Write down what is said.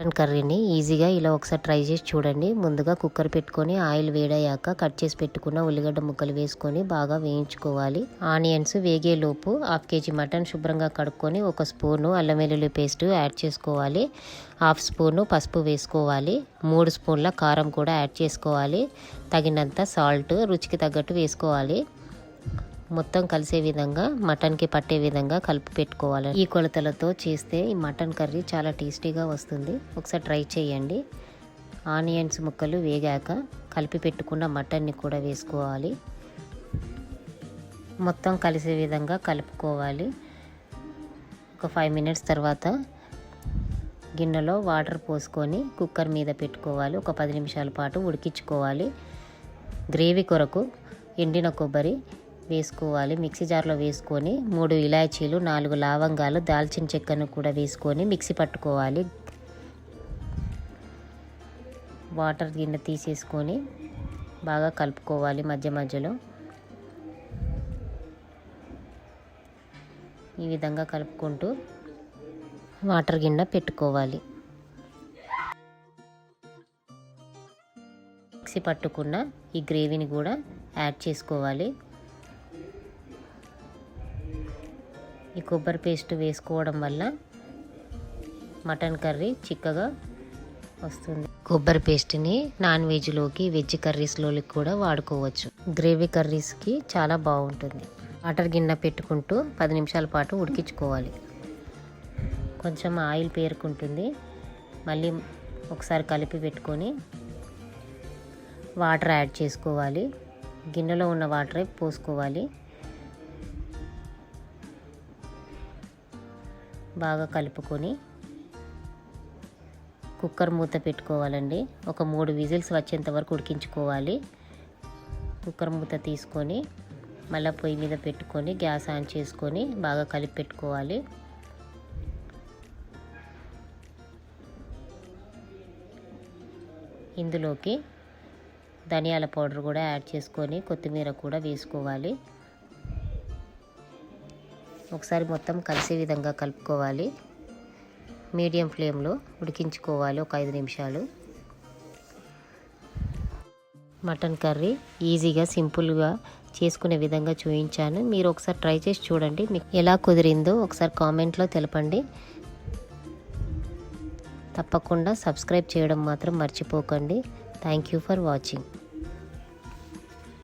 Mutton కర్రీని ఈజీగా ఇలా ఒకసారి ట్రై చేసి చూడండి. ముందుగా కుక్కర్ పెట్టుకొని ఆయిల్ వేడయ్యాక కట్ చేసి పెట్టుకున్న ఉల్లిగడ్డ ముక్కలు వేసుకొని బాగా వేయించుకోవాలి. ఆనియన్స్ వేగేలోపు హాఫ్ కేజీ మటన్ శుభ్రంగా కడుక్కొని ఒక స్పూను అల్లం వెల్లుల్లి పేస్ట్ యాడ్ చేసుకోవాలి. హాఫ్ స్పూను పసుపు వేసుకోవాలి. మూడు స్పూన్ల కారం కూడా యాడ్ చేసుకోవాలి. తగినంత సాల్ట్ రుచికి తగ్గట్టు వేసుకోవాలి. మొత్తం కలిసే విధంగా మటన్కి పట్టే విధంగా కలిపి పెట్టుకోవాలి. ఈ కొలతలతో చేస్తే ఈ మటన్ కర్రీ చాలా టేస్టీగా వస్తుంది. ఒకసారి ట్రై చేయండి. ఆనియన్స్ ముక్కలు వేగాక కలిపి పెట్టుకున్న మటన్ని కూడా వేసుకోవాలి. మొత్తం కలిసే విధంగా కలుపుకోవాలి. ఒక ఫైవ్ మినిట్స్ తర్వాత గిన్నెలో వాటర్ పోసుకొని కుక్కర్ మీద పెట్టుకోవాలి. ఒక పది నిమిషాల పాటు ఉడికించుకోవాలి. గ్రేవీ కొరకు ఎండిన కొబ్బరి వేసుకోవాలి. మిక్సీ జార్లో వేసుకొని మూడు ఇలాచీలు నాలుగు లవంగాలు దాల్చిన చెక్కను కూడా వేసుకొని మిక్సీ పట్టుకోవాలి. వాటర్ గిన్నె తీసేసుకొని బాగా కలుపుకోవాలి మధ్య మధ్యలో. ఈ విధంగా కలుపుకుంటూ వాటర్ గిన్నె పెట్టుకోవాలి. మిక్సీ పట్టుకున్న ఈ గ్రేవీని కూడా యాడ్ చేసుకోవాలి. ఈ కొబ్బరి పేస్ట్ వేసుకోవడం వల్ల మటన్ కర్రీ చిక్కగా వస్తుంది. కొబ్బరి పేస్ట్ని నాన్ వెజ్లోకి వెజ్ కర్రీస్లోకి కూడా వాడుకోవచ్చు. గ్రేవీ కర్రీస్కి చాలా బాగుంటుంది. వాటర్ గిన్నె పెట్టుకుంటూ పది నిమిషాల పాటు ఉడికించుకోవాలి. కొంచెం ఆయిల్ పేరుకుంటుంది. మళ్ళీ ఒకసారి కలిపి పెట్టుకొని వాటర్ యాడ్ చేసుకోవాలి. గిన్నెలో ఉన్న వాటరే పోసుకోవాలి. బాగా కలుపుకొని కుక్కర్ మూత పెట్టుకోవాలండి. ఒక మూడు విజిల్స్ వచ్చేంత వరకు ఉడికించుకోవాలి. కుక్కర్ మూత తీసుకొని మళ్ళీ పొయ్యి మీద పెట్టుకొని గ్యాస్ ఆన్ చేసుకొని బాగా కలిపి పెట్టుకోవాలి. ఇందులోకి ధనియాల పౌడర్ కూడా యాడ్ చేసుకొని కొత్తిమీర కూడా వేసుకోవాలి. ఒకసారి మొత్తం కలిసే విధంగా కలుపుకోవాలి. మీడియం ఫ్లేమ్లో ఉడికించుకోవాలి ఒక ఐదు నిమిషాలు. మటన్ కర్రీ ఈజీగా సింపుల్గా చేసుకునే విధంగా చూపించాను మీరు ఒకసారి ట్రై చేసి చూడండి. మీకు ఎలా కుదిరిందో ఒకసారి కామెంట్లో తెలపండి. తప్పకుండా సబ్స్క్రైబ్ చేయడం మాత్రం మర్చిపోకండి. Thank you for watching.